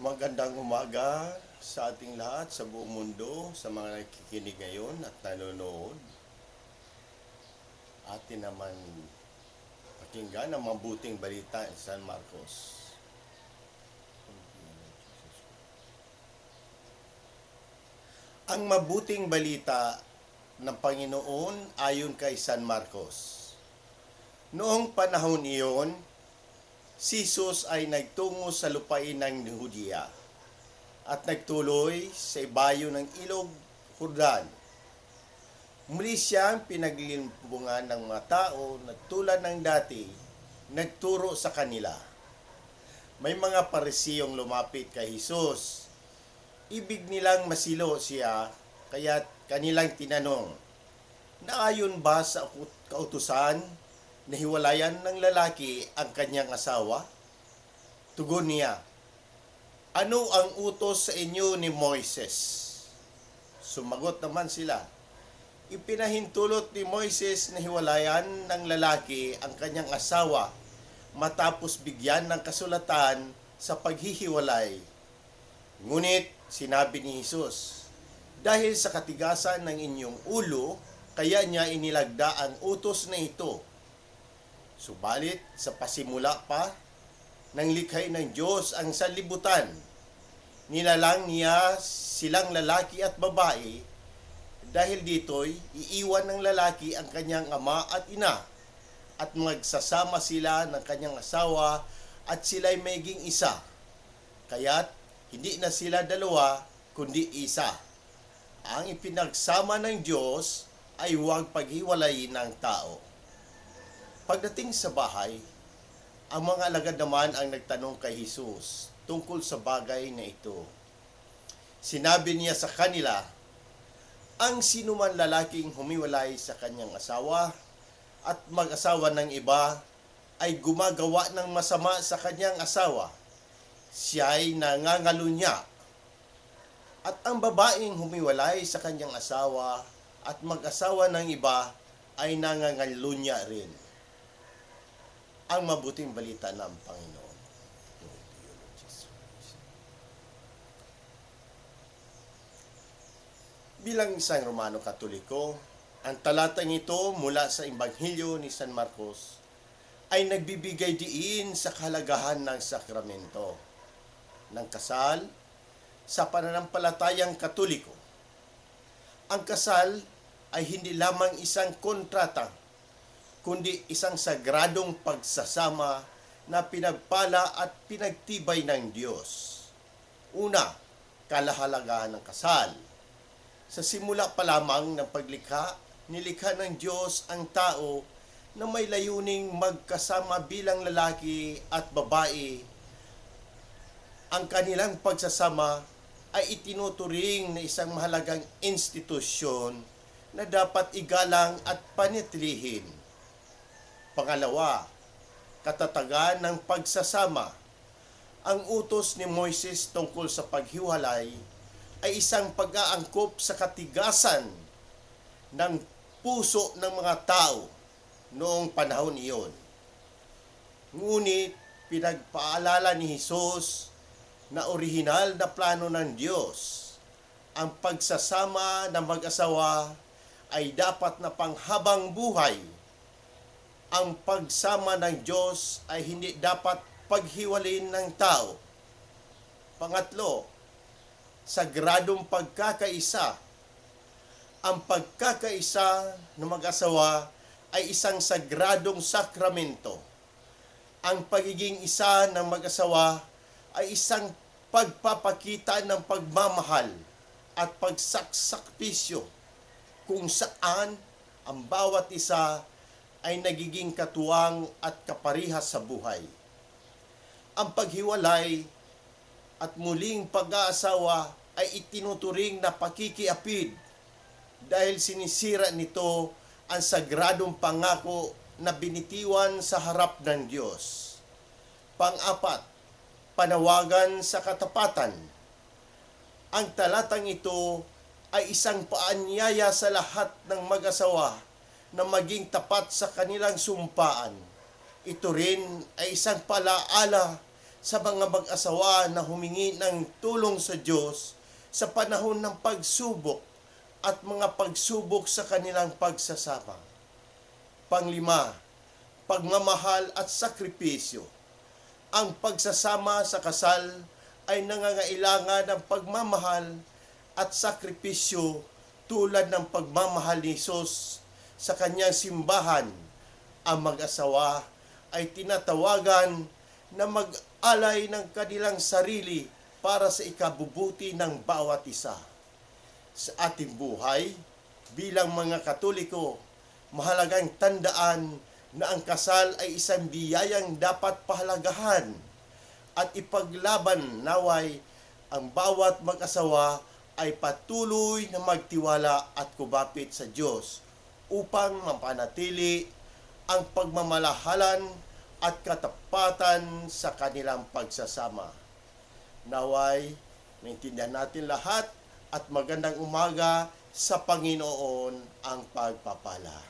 Magandang umaga sa ating lahat sa buong mundo, sa mga nakikinig ngayon at nanonood. Atin naman pakinggan ang mabuting balita sa San Marcos. Ang mabuting balita ng Panginoon ayon kay San Marcos. Noong panahon iyon, si Jesus ay nagtungo sa lupain ng Hudiya at nagtuloy sa ibayo ng ilog Jordan. Muli siyang pinaglimbungan ng mga tao na tulad ng dati, nagturo sa kanila. May mga parisiyong lumapit kay Jesus. Ibig nilang masilo siya, kaya kanilang tinanong, Naayon ba sa kautusan na hiwalayan ng lalaki ang kanyang asawa? Tugon niya, Ano ang utos sa inyo ni Moises? Sumagot naman sila, Ipinahintulot ni Moises na hiwalayan ng lalaki ang kanyang asawa matapos bigyan ng kasulatan sa paghihiwalay. Ngunit sinabi ni Jesus, Dahil sa katigasan ng inyong ulo, kaya niya inilagda ang utos na ito. Subalit sa pasimula pa ng likhay ng Diyos ang sanlibutan, nilalang niya silang lalaki at babae dahil dito'y iiwan ng lalaki ang kanyang ama at ina at magsasama sila ng kanyang asawa at sila'y maging isa. Kaya't hindi na sila dalawa kundi isa. Ang ipinagsama ng Diyos ay huwag paghiwalayin ng tao. Pagdating sa bahay, ang mga alagad naman ang nagtanong kay Jesus tungkol sa bagay na ito. Sinabi niya sa kanila, ang sinuman lalaking humiwalay sa kanyang asawa at mag-asawa ng iba ay gumagawa ng masama sa kanyang asawa. Siya ay nangangalunya. At ang babaeng humiwalay sa kanyang asawa at mag-asawa ng iba ay nangangalunya rin. Ang mabuting balita ng Panginoon. Bilang isang Romano Katoliko, ang talatang ito mula sa Ebanghelyo ni San Marcos ay nagbibigay diin sa kahalagahan ng sakramento ng kasal sa pananampalatayang katoliko. Ang kasal ay hindi lamang isang kontrata, kundi isang sagradong pagsasama na pinagpala at pinagtibay ng Diyos. Una, kalahalagahan ng kasal. Sa simula pa lamang ng paglikha, nilikha ng Diyos ang tao na may layuning magkasama bilang lalaki at babae. Ang kanilang pagsasama ay itinuturing na isang mahalagang institusyon na dapat igalang at panitilihin. Pangalawa, katatagan ng pagsasama. Ang utos ni Moises tungkol sa paghiwalay ay isang pag-aangkop sa katigasan ng puso ng mga tao noong panahon iyon. Ngunit pinagpaalala ni Jesus na orihinal na plano ng Diyos. Ang pagsasama ng mag-asawa ay dapat na panghabang buhay. Ang pagsama ng Diyos ay hindi dapat paghiwalin ng tao. Pangatlo, sagradong pagkakaisa. Ang pagkakaisa ng mag-asawa ay isang sagradong sakramento. Ang pagiging isa ng mag-asawa ay isang pagpapakita ng pagmamahal at pagsaksakpisyo kung saan ang bawat isa ay nagiging katuwang at kaparihas sa buhay. Ang paghiwalay at muling pag-aasawa ay itinuturing na pakikiapid dahil sinisira nito ang sagradong pangako na binitiwan sa harap ng Diyos. Pang-apat, panawagan sa katapatan. Ang talatang ito ay isang paanyaya sa lahat ng mag-asawa na maging tapat sa kanilang sumpaan. Ito rin ay isang palaala sa mga mag-asawa na humingi ng tulong sa Diyos sa panahon ng pagsubok at mga pagsubok sa kanilang pagsasama. Panglima, pagmamahal at sakripisyo. Ang pagsasama sa kasal ay nangangailangan ng pagmamahal at sakripisyo tulad ng pagmamahal ni Jesus sa kanyang simbahan. Ang mag-asawa ay tinatawagan na mag-alay ng kanilang sarili para sa ikabubuti ng bawat isa. Sa ating buhay, bilang mga Katoliko, mahalagang tandaan na ang kasal ay isang biyayang dapat pahalagahan at ipaglaban naway ang bawat mag-asawa ay patuloy na magtiwala at kumapit sa Diyos upang mapanatili ang pagmamalahalan at katapatan sa kanilang pagsasama. Naway, maintindihan natin lahat at magandang umaga sa Panginoon ang pagpapala.